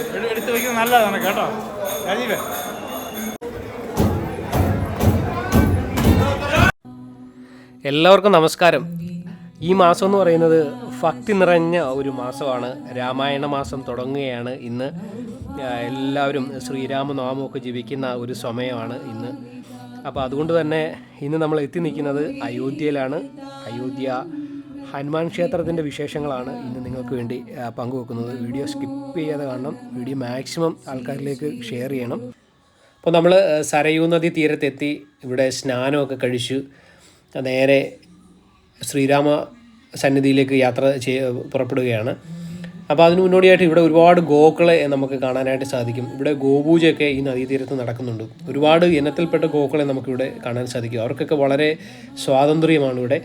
എടു- എടുത്ത് വയ്ക്കുന്നത് നല്ലതാണ് കേട്ടോ. രാജീവേ. എല്ലാവർക്കും നമസ്കാരം. ഈ മാസം എന്ന് പറയുന്നത് ഭക്തി നിറഞ്ഞ ഒരു മാസമാണ്. രാമായണ മാസം തുടങ്ങുകയാണ് ഇന്ന്. എല്ലാവരും ശ്രീരാമനാമമൊക്കെ ജീവിക്കുന്ന ഒരു സമയമാണ് ഇന്ന്. അപ്പോൾ അതുകൊണ്ട് തന്നെ ഇന്ന് നമ്മൾ എത്തി നിൽക്കുന്നത് അയോധ്യയിലാണ്. അയോധ്യ ഹനുമാൻ ക്ഷേത്രത്തിന്റെ വിശേഷങ്ങളാണ് ഇന്ന് നിങ്ങൾക്ക് വേണ്ടി പങ്കുവെക്കുന്നത്. വീഡിയോ സ്കിപ്പ് ചെയ്യാതെ കാണണം. വീഡിയോ മാക്സിമം ആൾക്കാരിലേക്ക് ഷെയർ ചെയ്യണം. അപ്പോൾ നമ്മൾ സരയൂ നദി തീരത്തെത്തി. ഇവിടെ സ്നാനമൊക്കെ കഴിച്ചു. നേരെ ശ്രീരാമ സന്നിധിയിലേക്ക് യാത്ര ചെയ് പുറപ്പെടുകയാണ്. അപ്പോൾ അതിന് മുന്നോടിയായിട്ട് ഇവിടെ ഒരുപാട് ഗോക്കളെ നമുക്ക് കാണാനായിട്ട് സാധിക്കും. ഇവിടെ ഗോപൂജയൊക്കെ ഈ നദീതീരത്ത് നടക്കുന്നുണ്ട്. ഒരുപാട് ഇനത്തിൽപ്പെട്ട ഗോക്കളെ നമുക്കിവിടെ കാണാൻ സാധിക്കും. അവർക്കൊക്കെ വളരെ സ്വാതന്ത്ര്യമാണ് ഇവിടെ.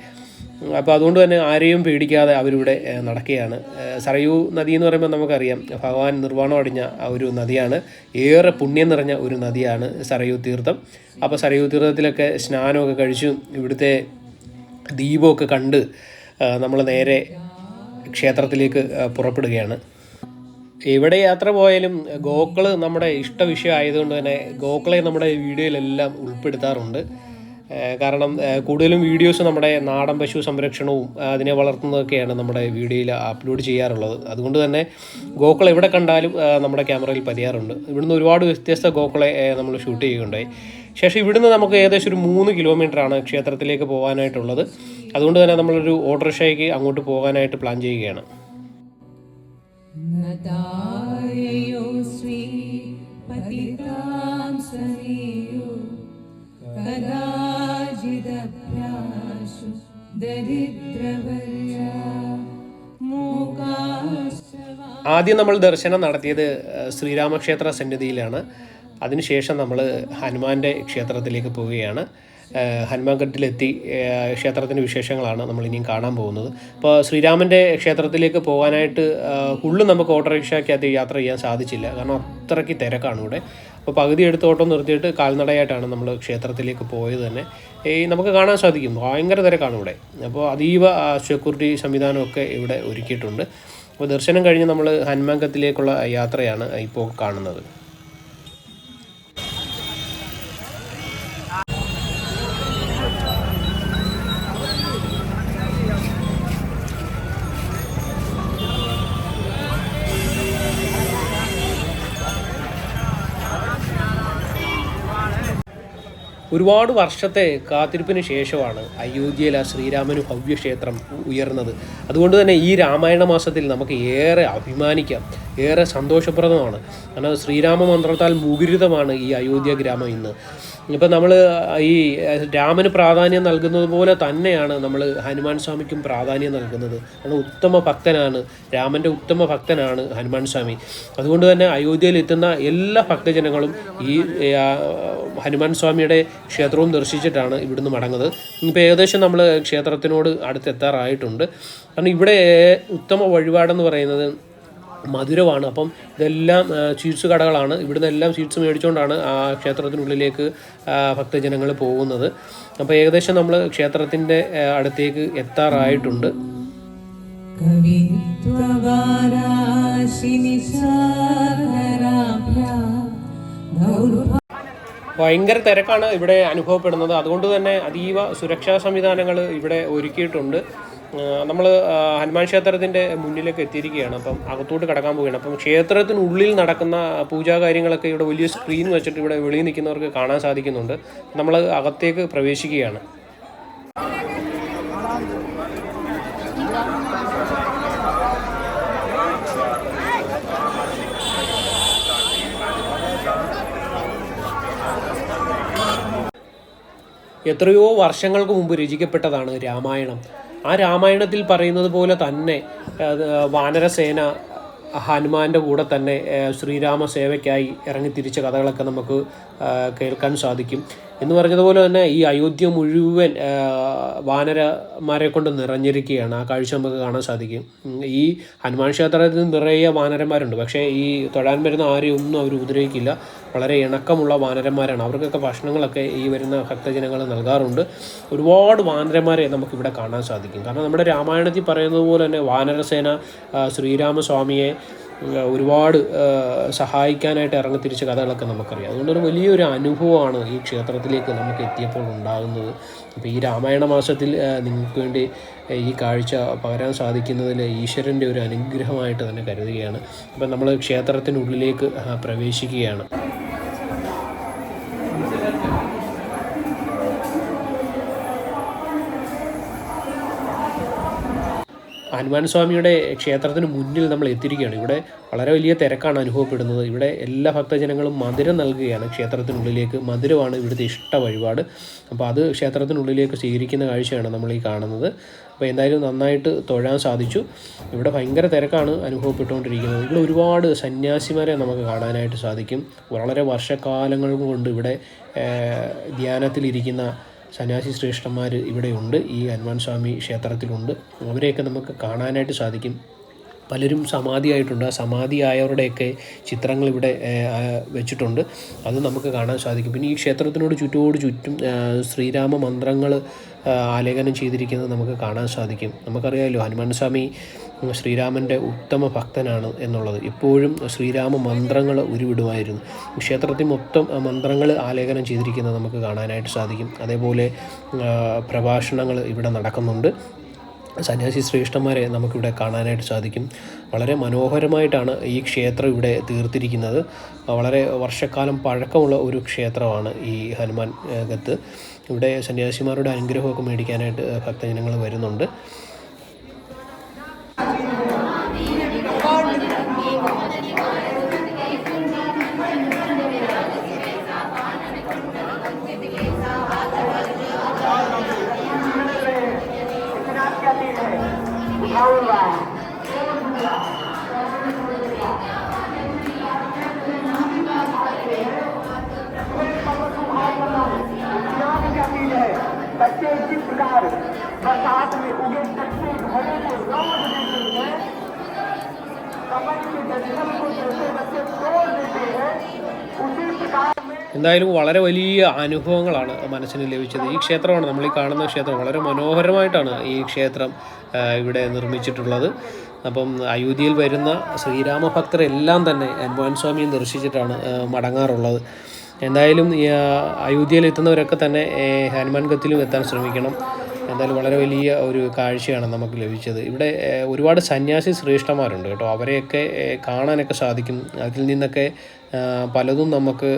അപ്പോൾ അതുകൊണ്ട് തന്നെ ആരെയും പേടിക്കാതെ അവരിവിടെ നടക്കുകയാണ്. സറയു നദി എന്ന് പറയുമ്പോൾ നമുക്കറിയാം ഭഗവാൻ നിർവാണം അടിഞ്ഞ ആ ഒരു നദിയാണ്. ഏറെ പുണ്യം നിറഞ്ഞ ഒരു നദിയാണ് സരയൂ തീർത്ഥം. അപ്പോൾ സരയൂ തീർത്ഥത്തിലൊക്കെ സ്നാനമൊക്കെ കഴിച്ചു ഇവിടുത്തെ ദീപമൊക്കെ കണ്ട് നമ്മൾ നേരെ ക്ഷേത്രത്തിലേക്ക് പുറപ്പെടുകയാണ്. എവിടെ യാത്ര പോയാലും ഗോക്കൾ നമ്മുടെ ഇഷ്ട വിഷയം ആയതുകൊണ്ട് തന്നെ ഗോക്കളെ നമ്മുടെ വീഡിയോയിലെല്ലാം ഉൾപ്പെടുത്താറുണ്ട്. കാരണം കൂടുതലും വീഡിയോസ് നമ്മുടെ നാടൻ പശു സംരക്ഷണവും അതിനെ വളർത്തുന്നതൊക്കെയാണ് നമ്മുടെ വീഡിയോയിൽ അപ്ലോഡ് ചെയ്യാറുള്ളത്. അതുകൊണ്ട് തന്നെ ഗോക്കൾ എവിടെ കണ്ടാലും നമ്മുടെ ക്യാമറയിൽ പതിയാറുണ്ട്. ഇവിടുന്ന് ഒരുപാട് വ്യത്യസ്ത ഗോക്കളെ നമ്മൾ ഷൂട്ട് ചെയ്യുകയുണ്ടായി. ശേഷം ഇവിടുന്ന് നമുക്ക് ഏകദേശം ഒരു മൂന്ന് കിലോമീറ്ററാണ് ക്ഷേത്രത്തിലേക്ക് പോകാനായിട്ടുള്ളത്. അതുകൊണ്ട് തന്നെ നമ്മളൊരു ഓട്ടോറിക്ഷയ്ക്ക് അങ്ങോട്ട് പോകാനായിട്ട് പ്ലാൻ ചെയ്യുകയാണ്. ആദ്യം നമ്മൾ ദർശനം നടത്തിയത് ശ്രീരാമക്ഷേത്ര സന്നിധിയിലാണ്. അതിനുശേഷം നമ്മൾ ഹനുമാന്റെ ക്ഷേത്രത്തിലേക്ക് പോവുകയാണ്. ഹനുമാൻഘട്ടിലെത്തി ക്ഷേത്രത്തിന്റെ വിശേഷങ്ങളാണ് നമ്മൾ ഇനിയും കാണാൻ പോകുന്നത്. അപ്പോൾ ശ്രീരാമന്റെ ക്ഷേത്രത്തിലേക്ക് പോകാനായിട്ട് ഫുള്ള് നമുക്ക് ഓട്ടോറിക്ഷയ്ക്കകത്ത് യാത്ര ചെയ്യാൻ സാധിച്ചില്ല. കാരണം അത്രയ്ക്ക് തിരക്കാണ് ഇവിടെ. അപ്പോൾ പകുതി എടുത്ത് ഓട്ടം നിർത്തിയിട്ട് കാൽനടയായിട്ടാണ് നമ്മൾ ക്ഷേത്രത്തിലേക്ക് പോയത് തന്നെ. ഈ നമുക്ക് കാണാൻ സാധിക്കും ഭയങ്കര തിരക്കാണ് ഇവിടെ. അപ്പോൾ അതീവ സെക്യൂരിറ്റി സംവിധാനമൊക്കെ ഇവിടെ ഒരുക്കിയിട്ടുണ്ട്. അപ്പോൾ ദർശനം കഴിഞ്ഞ് നമ്മൾ ഹനുമാങ്കത്തിലേക്കുള്ള യാത്രയാണ് ഇപ്പോൾ കാണുന്നത്. ഒരുപാട് വർഷത്തെ കാത്തിരിപ്പിന് ശേഷമാണ് അയോധ്യയിലെ ശ്രീരാമനു ഭവ്യക്ഷേത്രം ഉയർന്നത്. അതുകൊണ്ട് തന്നെ ഈ രാമായണ മാസത്തിൽ നമുക്ക് ഏറെ അഭിമാനിക്കാം. ഏറെ സന്തോഷപ്രദമാണ്. കാരണം ശ്രീരാമ മന്ത്രത്താൽ മുഖരിതമാണ് ഈ അയോധ്യ ഗ്രാമം ഇന്ന്. ഇപ്പം നമ്മൾ ഈ രാമന് പ്രാധാന്യം നൽകുന്നത് പോലെ തന്നെയാണ് നമ്മൾ ഹനുമാൻ സ്വാമിക്കും പ്രാധാന്യം നൽകുന്നത്. കാരണം ഉത്തമ ഭക്തനാണ്. രാമന്റെ ഉത്തമ ഭക്തനാണ് ഹനുമാൻ സ്വാമി. അതുകൊണ്ട് തന്നെ അയോധ്യയിൽ എത്തുന്ന എല്ലാ ഭക്തജനങ്ങളും ഈ ഹനുമാൻ സ്വാമിയുടെ ക്ഷേത്രവും ദർശിച്ചിട്ടാണ് ഇവിടുന്ന് മടങ്ങുന്നത്. ഇപ്പോൾ ഏകദേശം നമ്മൾ ക്ഷേത്രത്തിനോട് അടുത്തെത്താറായിട്ടുണ്ട്. കാരണം ഇവിടെ ഉത്തമ വഴിപാടെന്ന് പറയുന്നത് മധുരമാണ്. അപ്പം ഇതെല്ലാം സ്വീറ്റ്സ് കടകളാണ്. ഇവിടുന്ന് എല്ലാം സ്വീറ്റ്സ് മേടിച്ചുകൊണ്ടാണ് ആ ക്ഷേത്രത്തിനുള്ളിലേക്ക് ഭക്തജനങ്ങൾ പോകുന്നത്. അപ്പോൾ ഏകദേശം നമ്മൾ ക്ഷേത്രത്തിന്റെ അടുത്തേക്ക് എത്താറായിട്ടുണ്ട്. ഭയങ്കര തിരക്കാണ് ഇവിടെ അനുഭവപ്പെടുന്നത്. അതുകൊണ്ട് തന്നെ അതീവ സുരക്ഷാ സംവിധാനങ്ങൾ ഇവിടെ ഒരുക്കിയിട്ടുണ്ട്. നമ്മൾ ഹനുമാൻ ക്ഷേത്രത്തിന്റെ മുന്നിലേക്ക് എത്തിയിരിക്കുകയാണ്. അപ്പം അകത്തോട്ട് കടക്കാൻ പോവുകയാണ്. അപ്പം ക്ഷേത്രത്തിനുള്ളിൽ നടക്കുന്ന പൂജാ കാര്യങ്ങളൊക്കെ ഇവിടെ വലിയ സ്ക്രീൻ വെച്ചിട്ട് ഇവിടെ വെളിയിൽ നിൽക്കുന്നവർക്ക് കാണാൻ സാധിക്കുന്നുണ്ട്. നമ്മൾ അകത്തേക്ക് പ്രവേശിക്കുകയാണ്. എത്രയോ വർഷങ്ങൾക്ക് മുമ്പ് രചിക്കപ്പെട്ടതാണ് രാമായണം. ആ രാമായണത്തിൽ പറയുന്നത് പോലെ തന്നെ വാനരസേന ഹനുമാന്റെ കൂടെ തന്നെ ശ്രീരാമ സേവയ്ക്കായി ഇറങ്ങി തിരിച്ച കഥകളൊക്കെ നമുക്ക് കേൾക്കാൻ സാധിക്കും. എന്ന് പറഞ്ഞതുപോലെ തന്നെ ഈ അയോധ്യ മുഴുവൻ വാനരമാരെ കൊണ്ട് നിറഞ്ഞിരിക്കുകയാണ്. ആ കാഴ്ച നമുക്ക് കാണാൻ സാധിക്കും. ഈ ഹനുമാൻ ക്ഷേത്രത്തിൽ നിറയെ വാനരന്മാരുണ്ട്. പക്ഷേ ഈ തൊഴാൻ വരുന്ന ആരെയും ഒന്നും അവർ ഉപദ്രവിക്കില്ല. വളരെ ഇണക്കമുള്ള വാനരന്മാരാണ്. അവർക്കൊക്കെ ഭക്ഷണങ്ങളൊക്കെ ഈ വരുന്ന ഭക്തജനങ്ങൾ നൽകാറുണ്ട്. ഒരുപാട് വാനരന്മാരെ നമുക്കിവിടെ കാണാൻ സാധിക്കും. കാരണം നമ്മുടെ രാമായണത്തിൽ പറയുന്നത് പോലെ തന്നെ വാനരസേന ശ്രീരാമസ്വാമിയെ ഒരുപാട് സഹായിക്കാനായിട്ട് ഇറങ്ങി ഇറങ്ങിത്തിരിച്ച കഥകളൊക്കെ നമുക്കറിയാം. അതുകൊണ്ടൊരു വലിയൊരു അനുഭവമാണ് ഈ ക്ഷേത്രത്തിലേക്ക് നമുക്ക് എത്തിയപ്പോൾ ഉണ്ടാകുന്നത്. അപ്പോൾ ഈ രാമായണ മാസത്തിൽ നിങ്ങൾക്ക് വേണ്ടി ഈ കാഴ്ച പകരാൻ സാധിക്കുന്നതിൽ ഈശ്വരന്റെ ഒരു അനുഗ്രഹമായിട്ട് തന്നെ കരുതുകയാണ്. അപ്പം നമ്മൾ ക്ഷേത്രത്തിനുള്ളിലേക്ക് പ്രവേശിക്കുകയാണ്. ഹനുമാൻ സ്വാമിയുടെ ക്ഷേത്രത്തിന് മുന്നിൽ നമ്മൾ എത്തിയിരിക്കുകയാണ്. ഇവിടെ വളരെ വലിയ തിരക്കാണ് അനുഭവപ്പെടുന്നത്. ഇവിടെ എല്ലാ ഭക്തജനങ്ങളും മധുരം നൽകുകയാണ് ക്ഷേത്രത്തിനുള്ളിലേക്ക്. മധുരമാണ് ഇവിടുത്തെ ഇഷ്ട വഴിപാട്. അപ്പോൾ അത് ക്ഷേത്രത്തിനുള്ളിലേക്ക് സ്വീകരിക്കുന്ന കാഴ്ചയാണ് നമ്മൾ ഈ കാണുന്നത്. അപ്പോൾ എന്തായാലും നന്നായിട്ട് തൊഴാൻ സാധിച്ചു. ഇവിടെ ഭയങ്കര തിരക്കാണ് അനുഭവപ്പെട്ടുകൊണ്ടിരിക്കുന്നത്. ഇവിടെ ഒരുപാട് സന്യാസിമാരെ നമുക്ക് കാണാനായിട്ട് സാധിക്കും. വളരെ വർഷക്കാലങ്ങൾ കൊണ്ട് ഇവിടെ ധ്യാനത്തിലിരിക്കുന്ന സന്യാസി ശ്രേഷ്ഠന്മാർ ഇവിടെയുണ്ട് ഈ ഹനുമാൻ സ്വാമി ക്ഷേത്രത്തിലുണ്ട്. അവരെയൊക്കെ നമുക്ക് കാണാനായിട്ട് സാധിക്കും. പലരും സമാധിയായിട്ടുണ്ട്. ആ സമാധിയായവരുടെയൊക്കെ ചിത്രങ്ങൾ ഇവിടെ വെച്ചിട്ടുണ്ട്. അത് നമുക്ക് കാണാൻ സാധിക്കും. പിന്നെ ഈ ക്ഷേത്രത്തിനോട് ചുറ്റോട് ചുറ്റും ശ്രീരാമ മന്ത്രങ്ങൾ ആലേഖനം ചെയ്തിരിക്കുന്നത് നമുക്ക് കാണാൻ സാധിക്കും. നമുക്കറിയാമല്ലോ ഹനുമാൻ സ്വാമി ശ്രീരാമന്റെ ഉത്തമ ഭക്തനാണ് എന്നുള്ളത്. ഇപ്പോഴും ശ്രീരാമ മന്ത്രങ്ങൾ ഉരുവിടുമായിരുന്നു. ക്ഷേത്രത്തിൽ മൊത്തം മന്ത്രങ്ങൾ ആലേഖനം ചെയ്തിരിക്കുന്നത് നമുക്ക് കാണാനായിട്ട് സാധിക്കും. അതേപോലെ പ്രഭാഷണങ്ങൾ ഇവിടെ നടക്കുന്നുണ്ട്. സന്യാസി ശ്രേഷ്ഠന്മാരെ നമുക്കിവിടെ കാണാനായിട്ട് സാധിക്കും. വളരെ മനോഹരമായിട്ടാണ് ഈ ക്ഷേത്രം ഇവിടെ തീർത്തിരിക്കുന്നത്. വളരെ വർഷക്കാലം പഴക്കമുള്ള ഒരു ക്ഷേത്രമാണ് ഈ ഹനുമാൻ ഗത്ത് ഇവിടെ സന്യാസിമാരുടെ അനുഗ്രഹമൊക്കെ മേടിക്കാനായിട്ട് ഭക്തജനങ്ങൾ വരുന്നുണ്ട്. बच्चे इसी प्रकार बरसात में उगे कच्चे घड़े को रोज देते हैं कमल के दर्शन को जैसे बच्चे तोड़ देते हैं उसी प्रकार में എന്തായാലും വളരെ വലിയ അനുഭവങ്ങളാണ് മനസ്സിന് ലഭിച്ചത് ഈ ക്ഷേത്രമാണ് നമ്മൾ ഈ കാണുന്ന ക്ഷേത്രം വളരെ മനോഹരമായിട്ടാണ് ഈ ക്ഷേത്രം ആ, ഇവിടെ നിർമ്മിച്ചിട്ടുള്ളത്. അപ്പം അയോധ്യയിൽ വരുന്ന ശ്രീരാമ ഭക്തരെല്ലാം തന്നെ ഹനുമാൻ സ്വാമിയെ ദർശിച്ചിട്ടാണ് മടങ്ങാറുള്ളത്. എന്തായാലും അയോധ്യയിൽ എത്തുന്നവരൊക്കെ തന്നെ ഹനുമാൻ ഗത്തിലും എത്താൻ ശ്രമിക്കണം. എന്തായാലും വളരെ വലിയ ഒരു കാഴ്ചയാണ് നമുക്ക് ലഭിച്ചത്. ഇവിടെ ഒരുപാട് സന്യാസി ശ്രേഷ്ഠന്മാരുണ്ട് കേട്ടോ. അവരെയൊക്കെ കാണാനൊക്കെ സാധിക്കും. അതിൽ നിന്നൊക്കെ പലതും നമുക്ക്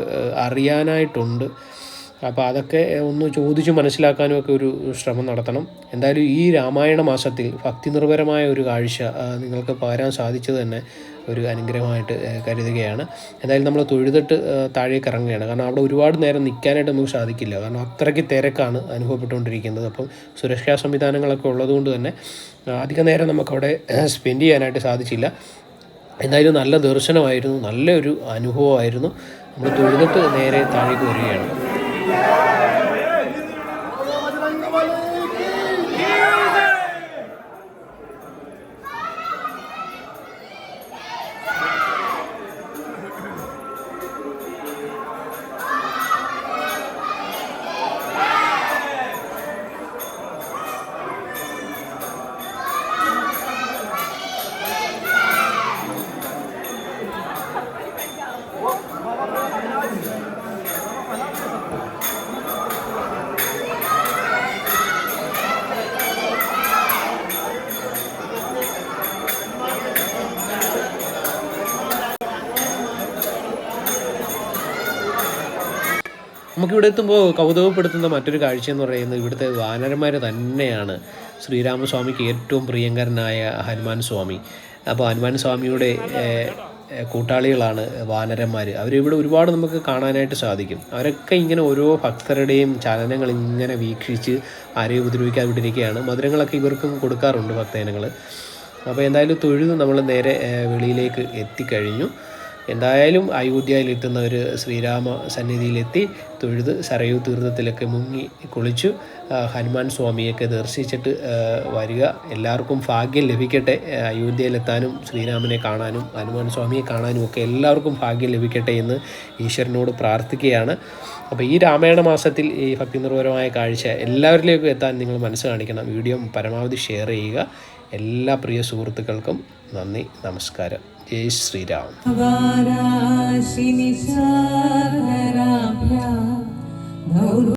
അറിയാനായിട്ടുണ്ട്. അപ്പോൾ അതൊക്കെ ഒന്ന് ചോദിച്ച് മനസ്സിലാക്കാനും ഒക്കെ ഒരു ശ്രമം നടത്തണം. എന്തായാലും ഈ രാമായണ മാസത്തിൽ ഭക്തി നിർഭരമായ ഒരു കാഴ്ച നിങ്ങൾക്ക് പകരാൻ സാധിച്ചത് തന്നെ ഒരു അനുഗ്രഹമായിട്ട് കരുതുകയാണ്. എന്തായാലും നമ്മൾ തൊഴുതിട്ട് താഴേക്ക് ഇറങ്ങുകയാണ്. കാരണം അവിടെ ഒരുപാട് നേരം നിൽക്കാനായിട്ട് നമുക്ക് സാധിക്കില്ല. കാരണം അത്രയ്ക്ക് തിരക്കാണ് അനുഭവപ്പെട്ടുകൊണ്ടിരിക്കുന്നത്. അപ്പം സുരക്ഷാ സംവിധാനങ്ങളൊക്കെ ഉള്ളതുകൊണ്ട് തന്നെ അധിക നേരം നമുക്കവിടെ സ്പെൻഡ് ചെയ്യാനായിട്ട് സാധിച്ചില്ല. എന്തായാലും നല്ല ദർശനമായിരുന്നു. നല്ലൊരു അനുഭവമായിരുന്നു. നമ്മൾ തൊഴുതിട്ട് നേരെ താഴേക്ക് വരികയാണ്. Amen. നമുക്കിവിടെ എത്തുമ്പോൾ കൗതുകപ്പെടുത്തുന്ന മറ്റൊരു കാഴ്ച എന്ന് പറയുന്നത് ഇവിടുത്തെ വാനരന്മാർ തന്നെയാണ്. ശ്രീരാമസ്വാമിക്ക് ഏറ്റവും പ്രിയങ്കരനായ ഹനുമാൻ സ്വാമി. അപ്പോൾ ഹനുമാൻ സ്വാമിയുടെ കൂട്ടാളികളാണ് വാനരന്മാർ അവരിവിടെ ഒരുപാട് നമുക്ക് കാണാനായിട്ട് സാധിക്കും. അവരൊക്കെ ഇങ്ങനെ ഓരോ ഭക്തരുടെയും ചലനങ്ങൾ ഇങ്ങനെ വീക്ഷിച്ച് ആരെയും ഉപദ്രവിക്കാതെ വിട്ടിരിക്കുകയാണ് മധുരങ്ങളൊക്കെ ഇവർക്കും കൊടുക്കാറുണ്ട് ഭക്തജനങ്ങൾ അപ്പോൾ എന്തായാലും തൊഴുത് നമ്മൾ നേരെ വെളിയിലേക്ക് എത്തിക്കഴിഞ്ഞു. എന്തായാലും അയോധ്യയിലെത്തുന്നവർ ശ്രീരാമ സന്നിധിയിലെത്തി തൊഴുത് സരയൂ തീർത്ഥത്തിലൊക്കെ മുങ്ങി കുളിച്ചു. ഹനുമാൻ സ്വാമിയൊക്കെ ദർശിച്ചിട്ട് വരിക. എല്ലാവർക്കും ഭാഗ്യം ലഭിക്കട്ടെ. അയോധ്യയിലെത്താനും ശ്രീരാമനെ കാണാനും ഹനുമാൻ സ്വാമിയെ കാണാനും ഒക്കെ എല്ലാവർക്കും ഭാഗ്യം ലഭിക്കട്ടെ എന്ന് ഈശ്വരനോട് പ്രാർത്ഥിക്കുകയാണ്. അപ്പോൾ ഈ രാമായണ മാസത്തിൽ ഈ ഭക്തിനിർഭരമായ കാഴ്ച എല്ലാവരിലേക്കും എത്താൻ നിങ്ങൾ മനസ്സ് കാണിക്കണം. വീഡിയോ പരമാവധി ഷെയർ ചെയ്യുക. എല്ലാ പ്രിയ സുഹൃത്തുക്കൾക്കും നന്ദി നമസ്കാരം. ജയ് ശ്രീരാം വാരാശിനി ശാരരാഭ്യ